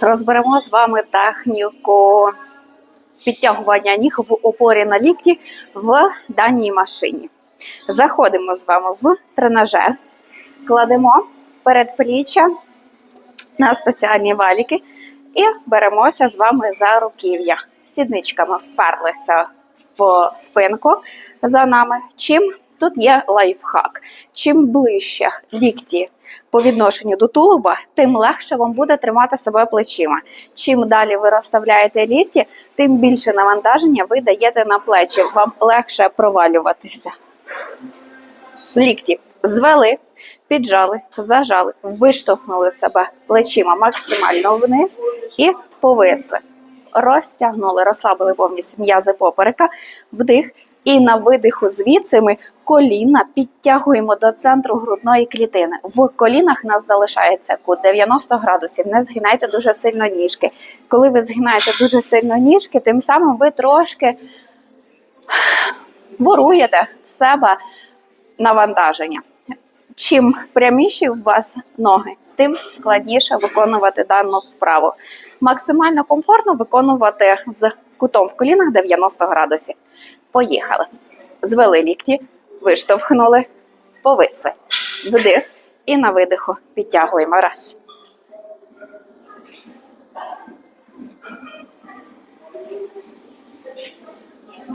Розберемо з вами техніку підтягування ніг в опорі на лікті в даній машині. Заходимо з вами в тренажер, кладемо передпліччя на спеціальні валіки і беремося з вами за руків'я. Сідничками вперлися в спинку за нами. Чим тут є лайфхак? Чим ближче лікті по відношенню до тулуба, тим легше вам буде тримати себе плечима. Чим далі ви розставляєте лікті, тим більше навантаження ви даєте на плечі. Вам легше провалюватися. Лікті звели, піджали, зажали, виштовхнули себе плечима максимально вниз і повисли. Розтягнули, розслабили повністю м'язи поперека, вдих. І на видиху звідси ми коліна підтягуємо до центру грудної клітини. В колінах нас залишається кут 90 градусів. Не згинайте дуже сильно ніжки. Коли ви згинаєте дуже сильно ніжки, тим самим ви трошки воруєте в себе навантаження. Чим пряміші у вас ноги, тим складніше виконувати дану вправу. Максимально комфортно виконувати з кутом в колінах 90 градусів. Поїхали. Звели лікті, виштовхнули, повисли. Вдих і на видиху підтягуємо. Раз.